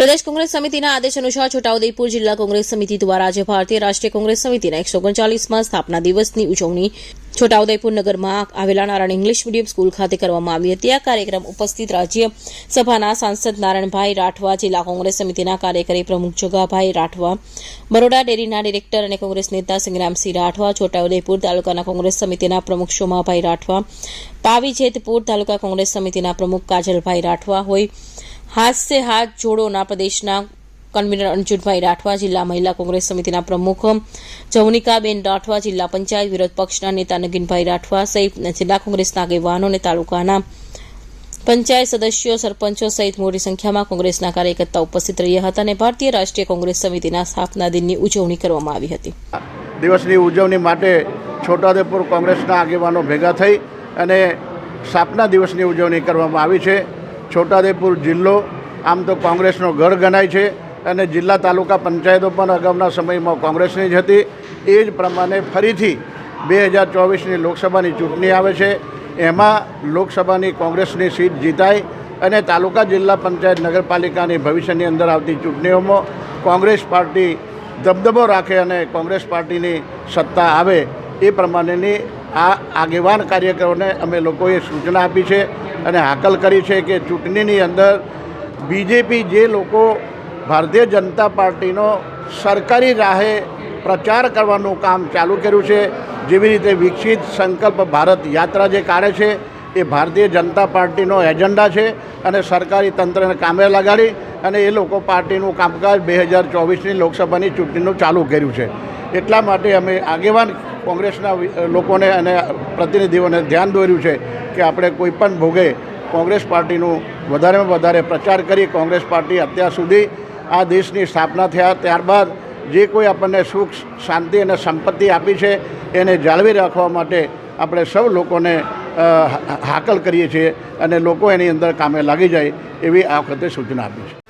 પ્રદેશ કોંગ્રેસ સમિતિના આદેશ અનુસાર છોટાઉદેપુર જિલ્લા કોંગ્રેસ સમિતિ દ્વારા આજે ભારતીય રાષ્ટ્રીય કોંગ્રેસ સમિતિના એકસો ઓગણચાલીસમાં સ્થાપના દિવસની ઉજવણી છોટાઉદેપુર નગરમાં આવેલા નારાયણ ઇંગ્લિશ મીડિયમ સ્કૂલ ખાતે કરવામાં આવી હતી. આ કાર્યક્રમ ઉપસ્થિત રાજ્ય સભાના સાંસદ નારાયણભાઈ રાઠવા, જિલ્લા કોંગ્રેસ સમિતિના કાર્યકારી પ્રમુખ જગાભાઈ રાઠવા, બરોડા ડેરીના ડિરેક્ટર અને કોંગ્રેસ નેતા સંગ્રામસિંહ રાઠવા, છોટાઉદેપુર તાલુકાના કોંગ્રેસ સમિતિના પ્રમુખ શોમાભાઈ રાઠવા પાવી જેતપુર તાલુકા કોંગ્રેસ સમિતિના પ્રમુખ કાજલભાઈ રાઠવા હોય હાથ સે હાથ જોડોના પ્રદેશના કન્વીનર અંજુનભાઈ રાઠવા જિલ્લા મહિલા કોંગ્રેસ સમિતિના પ્રમુખ જવનિકાબેન રાઠવા જિલ્લા પંચાયત વિરોધ પક્ષના નેતા નગીનભાઈ રાઠવા સહિત જિલ્લા કોંગ્રેસના આગેવાનો અને તાલુકાના પંચાયત સદસ્યો, સરપંચો સહિત મોટી સંખ્યામાં કોંગ્રેસના કાર્યકર્તા ઉપસ્થિત રહ્યા હતા અને ભારતીય રાષ્ટ્રીય કોંગ્રેસ સમિતિના સ્થાપના દિનની ઉજવણી કરવામાં આવી હતી. દિવસની ઉજવણી માટે છોટાઉદેપુર કોંગ્રેસના આગેવાનો ભેગા થઈ અને સ્થાપના દિવસની ઉજવણી કરવામાં આવી છે. છોટાઉદેપુર જિલ્લો, આમ તો કોંગ્રેસનો ગઢ ગણાય છે અને જિલ્લા તાલુકા પંચાયતો પણ અગાઉના સમયમાં કોંગ્રેસની જ હતી. એ જ પ્રમાણે ફરીથી બે હજાર ચોવીસની લોકસભાની ચૂંટણી આવે છે. એમાં લોકસભાની કોંગ્રેસની સીટ જીતાય અને તાલુકા જિલ્લા પંચાયત નગરપાલિકાની ભવિષ્યની અંદર આવતી ચૂંટણીઓમાં કોંગ્રેસ પાર્ટી દબદબો રાખે અને કોંગ્રેસ પાર્ટીની સત્તા આવે એ પ્રમાણેની આ આગેવાન કાર્યકરોને અમે લોકોએ સૂચના આપી છે અને હાકલ કરી છે કે ચૂંટણીની અંદર બીજેપી જે લોકો ભારતીય જનતા પાર્ટીનો સરકારી રાહે પ્રચાર કરવાનું કામ ચાલુ કર્યું છે, જેવી રીતે વિકસિત સંકલ્પ ભારત યાત્રા જે કાઢે છે એ ભારતીય જનતા પાર્ટીનો એજન્ડા છે અને સરકારી તંત્રને કામે લગાડી અને એ લોકો પાર્ટીનું કામકાજ બે હજાર ચોવીસની લોકસભાની ચૂંટણીનું ચાલુ કર્યું છે. એટલા માટે અમે આગેવાન કોંગ્રેસના લોકોને અને પ્રતિનિધિઓને ધ્યાન દોર્યું છે કે આપણે કોઈ પણ ભોગે કોંગ્રેસ પાર્ટીનું વધારેમાં વધારે પ્રચાર કરી કોંગ્રેસ પાર્ટી અત્યાર સુધી આ દેશની સ્થાપના થયા. ત્યારબાદ જે કોઈ આપણને સુખ, શાંતિ અને સંપત્તિ આપી છે એને જાળવી રાખવા માટે આપણે સૌ લોકોને હાકલ કરીએ છીએ અને લોકો એની અંદર કામે લાગી જાય એવી આ વખતે સૂચના આપી છે.